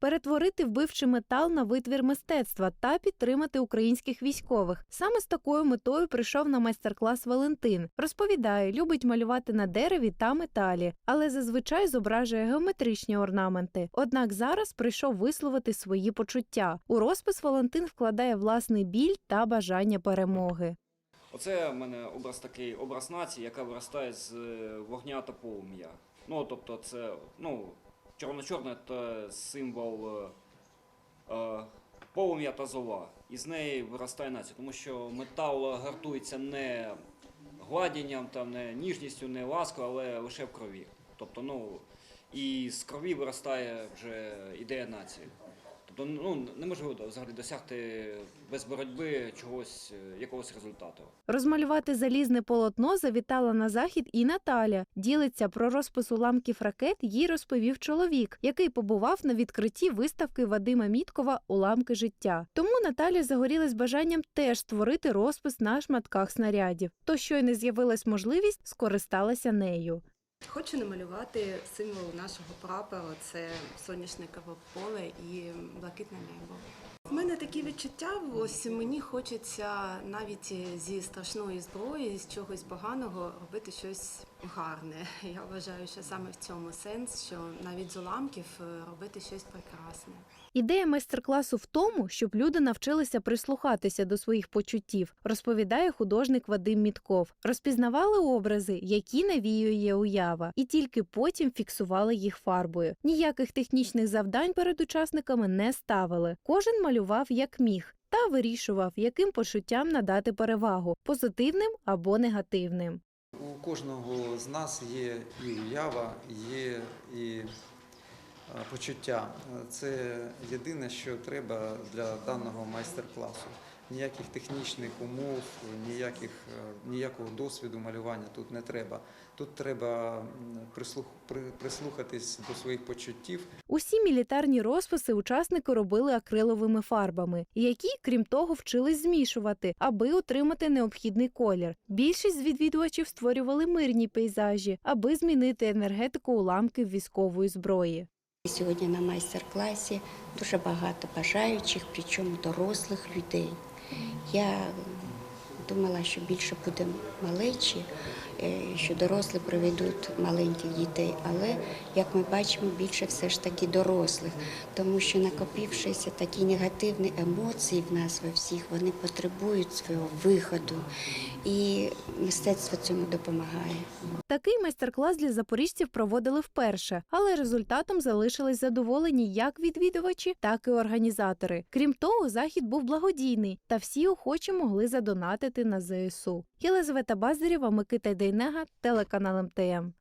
перетворити вбивчий метал на витвір мистецтва та підтримати українських військових. Саме з такою метою прийшов на майстер-клас Валентин. Розповідає, любить малювати на дереві та металі, але зазвичай зображує геометричні орнаменти. Однак зараз прийшов висловити свої почуття. У розпис Валентин вкладає власний біль та бажання перемоги. Оце в мене образ такий образ нації, яка виростає з е, вогня та полум'я. Ну, тобто, це ну, чорно-чорне це символ е, е, полум'я та зола. І з неї виростає нація, тому що метал гартується не гладінням, там, не ніжністю, не ласкою, але лише в крові. Тобто, ну, і з крові виростає вже ідея нації. Тобто ну, неможливо взагалі досягти без боротьби чогось, е, якогось результату. Розмалювати залізне полотно завітала на захід і Наталя. Ділиться про розпис уламків ракет. Їй розповів чоловік, який побував на відкритті виставки Вадима Міткова Уламки життя. Тому Наталя загорілась бажанням теж створити розпис на шматках снарядів. То щойно з'явилась можливість, скористалася нею. Хочу намалювати символ нашого прапору це соняшникове поле і блакитне небо. У мене такі відчуття, ось мені хочеться навіть зі страшної зброї, з чогось поганого робити щось гарне. Я вважаю, що саме в цьому сенс, що навіть з уламків е, робити щось прекрасне. Ідея майстер-класу в тому, щоб люди навчилися прислухатися до своїх почуттів, розповідає художник Вадим Мітков. Розпізнавали образи, які навіює уява, і тільки потім фіксували їх фарбою. Ніяких технічних завдань перед учасниками не ставили. Кожен малював як міг. Та вирішував, яким почуттям надати перевагу позитивним або негативним. У кожного з нас є і уява, є і е, почуття. Це єдине, що треба для даного майстер-класу. Ніяких технічних умов, ніяких, е, ніякого досвіду малювання тут не треба. Тут треба прислух, при- прислухатись до своїх почуттів Усі мілітарні розписи учасники робили акриловими фарбами, які, крім того, вчились змішувати, аби отримати необхідний колір. Більшість з відвідувачів створювали мирні пейзажі, аби змінити енергетику уламків військової зброї. Сьогодні на майстер-класі дуже багато бажаючих, причому дорослих людей. Я думала, що більше буде малечі, е, що дорослі приведуть маленьких дітей, але як ми бачимо, більше все ж таки дорослих, тому що накопившися такі негативні емоції в нас во всіх, вони потребують свого виходу, і мистецтво цьому допомагає. Такий майстер-клас для запоріжців проводили вперше, але результатом залишились задоволені як відвідувачі, так і організатори. Крім того, захід був благодійний, та всі охочі могли задонатити на ЗСУ. Єлизавета Базарєва, Микита Дейнега, телеканал МТМ.